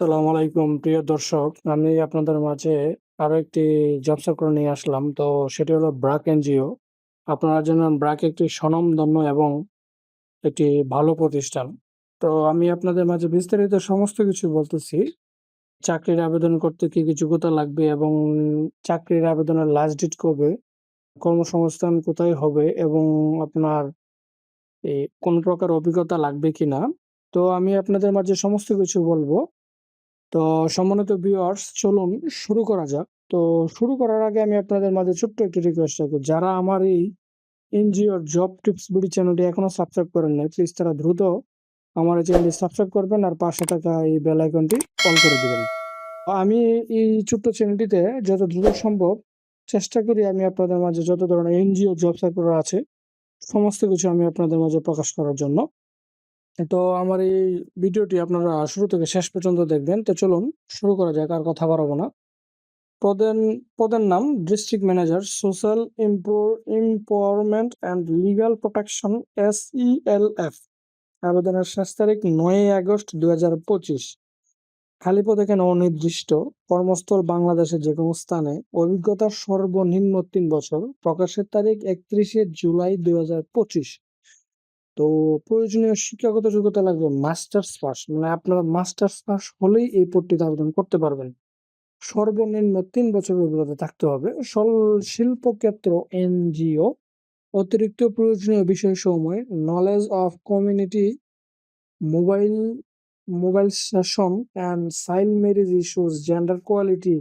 আসসালামু আলাইকুম প্রিয় দর্শক। আমি আপনাদের মাঝে আরও একটি জব সার্কুলার নিয়ে আসলাম। তো সেটি হলো ব্র্যাক এনজিও। আপনারা জানেন ব্রাক একটি স্বনামধন্য এবং একটি ভালো প্রতিষ্ঠান। তো আমি আপনাদের মাঝে বিস্তারিত সমস্ত কিছু বলতেছি। চাকরির আবেদন করতে কি, কি যোগ্যতা লাগবে এবং চাকরির আবেদনের লাস্ট ডেট কবে? কর্মসংস্থান কোথায় হবে এবং আপনার কোন প্রকার অভিজ্ঞতা লাগবে কিনা? তো আমি আপনাদের মাঝে সমস্ত কিছু বলব। তো সম্মানিত ভিউয়ার্স চলুন শুরু করা যাক। তো শুরু করার আগে আমি আপনাদের মাঝে ছোট্ট একটি রিকোয়েস্ট রাখব। যারা আমার এই এনজিওর জব টিপস বিডি চ্যানেলটি এখনও সাবস্ক্রাইব করেন নাই, প্লিজ তারা দ্রুত আমার এই চ্যানেলটি সাবস্ক্রাইব করবেন আর পাশে থাকা এই বেল আইকনটি অল করে দেবেন আমি এই ছোট্ট চ্যানেলটিতে যত দ্রুত সম্ভব চেষ্টা করি আমি আপনাদের মাঝে যত ধরনের এনজিও জব সার্কুলার আছে সমস্ত কিছু আমি আপনাদের মাঝে প্রকাশ করার জন্য। তো আমার এই ভিডিওটি আপনারা শুরু থেকে শেষ পর্যন্ত দেখবেন। তো চলুন শুরু করা যাক, আর কথা বাড়াবো না। পদের পদের নাম district manager, social empower empowerment and legal protection, S S E L F. আবেদনের শেষ তারিখ ৯ আগস্ট ২০২৫ খালি পদ এখানে অনির্দিষ্ট। কর্মস্থল বাংলাদেশের যে কোনো স্থানে। অভিজ্ঞতা সর্বনিম্ন তিন বছর। প্রকাশের তারিখ ৩১শে জুলাই ২০২৫ তো প্রয়োজনীয় শিক্ষাগত যোগ্যতা লাগবে মাস্টার্স পাস। মানে আপনারা মাস্টার্স পাস হলেই এই পদটিতে আবেদন করতে পারবেন। সর্বনিম্ন তিন বছরের অভিজ্ঞতা থাকতে হবে। শিল্পক্ষেত্র এনজিও অতিরিক্ত প্রয়োজনীয় বিষয় সময় knowledge of community mobile mobile session and child marriage issues, gender quality,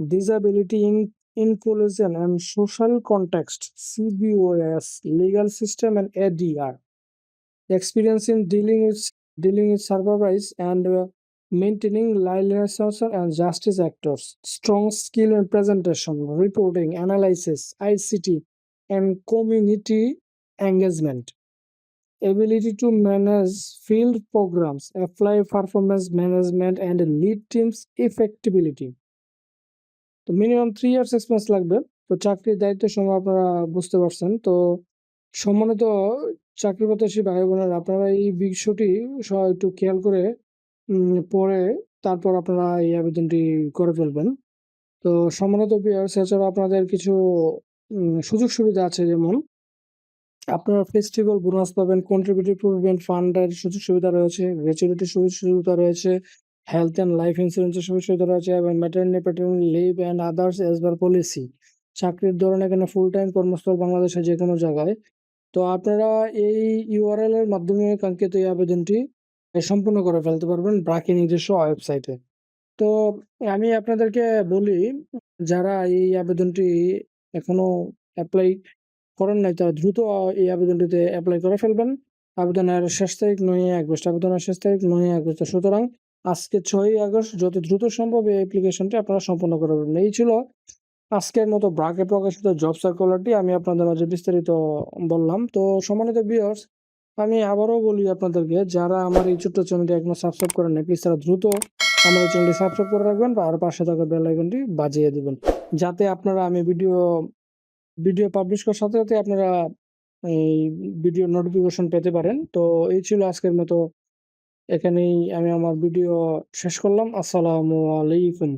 disability in inclusion and social context CBOs, legal system and ADR. Experience in dealing with dealing with supervise and uh, maintaining license and justice actors. Strong skill in presentation, reporting, analysis, ICT, and community engagement. Ability to manage field programs, apply performance management, and lead teams effectively. তো minimum three years experience লাগবে তো চাকরির দায়িত্বের সময় আপনারা বুঝতে পারছেন তো সম্মানিত চাকরি প্রত্যাশী ভাই বোনেরা, আপনারা এই বিষয়টি একটু খেয়াল করে পরে তারপর আপনারা এই আবেদনটি করে ফেলবেন। তো সম্মানিত ভিউয়ার্স এছাড়া আপনাদের কিছু সুযোগ সুবিধা আছে যেমন, আপনারা ফেস্টিভ্যাল বোনাস পাবেন কন্ট্রিবিউটিভ প্রভিডেন্ট ফান্ডের সুযোগ সুবিধা রয়েছে গ্র্যাচুইটি সুযোগ সুবিধা রয়েছে হেলথ অ্যান্ড লাইফ ইন্স্যুরেন্সের সুযোগ সুবিধা রয়েছে এবং maternity paternity leave and others as policy চাকরির ধরন এখানে ফুল টাইম কর্মস্থল বাংলাদেশের যে কোনো জায়গায়। তো আপনারা এই ইউআরএল এর মাধ্যমে কাঙ্ক্ষিত এই আবেদনটি সম্পূর্ণ করে ফেলতে পারবেন ব্রাকি নিজস্ব ওয়েবসাইটে। তো আমি আপনাদেরকে বলি, যারা এই আবেদনটি এখনও অ্যাপ্লাই করেন নাই, তারা দ্রুত এই আবেদনটিতে অ্যাপ্লাই করে ফেলবেন। আবেদনের শেষ তারিখ নয় আগস্ট, আবেদনের শেষ তারিখ নয় আগস্ট। সুতরাং আজকে ছয়ই আগস্ট, যত দ্রুত সম্ভব এই অ্যাপ্লিকেশনটি আপনারা সম্পূর্ণ করে ফেলবেন। এই ছিল আজকের মতো ব্রাকে প্রকাশিত জব সার্কুলারটি আমি আপনাদের মাঝে বিস্তারিত বললাম। তো সম্মানিত ভিউয়ার্স আমি আবারও বলি আপনাদেরকে, যারা আমার এই ছোট্ট চ্যানেলটি এখনও সাবস্ক্রাইব করেন নাই প্লিজ তারা দ্রুত আমার এই চ্যানেলটি সাবস্ক্রাইব করে রাখবেন আর পাশে থাকা বেল আইকনটি বাজিয়ে দেবেন। যাতে আপনারা আমি ভিডিও ভিডিও পাবলিশ করার সাথে সাথে আপনারা এই ভিডিও নোটিফিকেশন পেতে পারেন। তো এই ছিল আজকের মতো। এখানেই আমি আমার ভিডিও শেষ করলাম। আসসালামু আলাইকুম।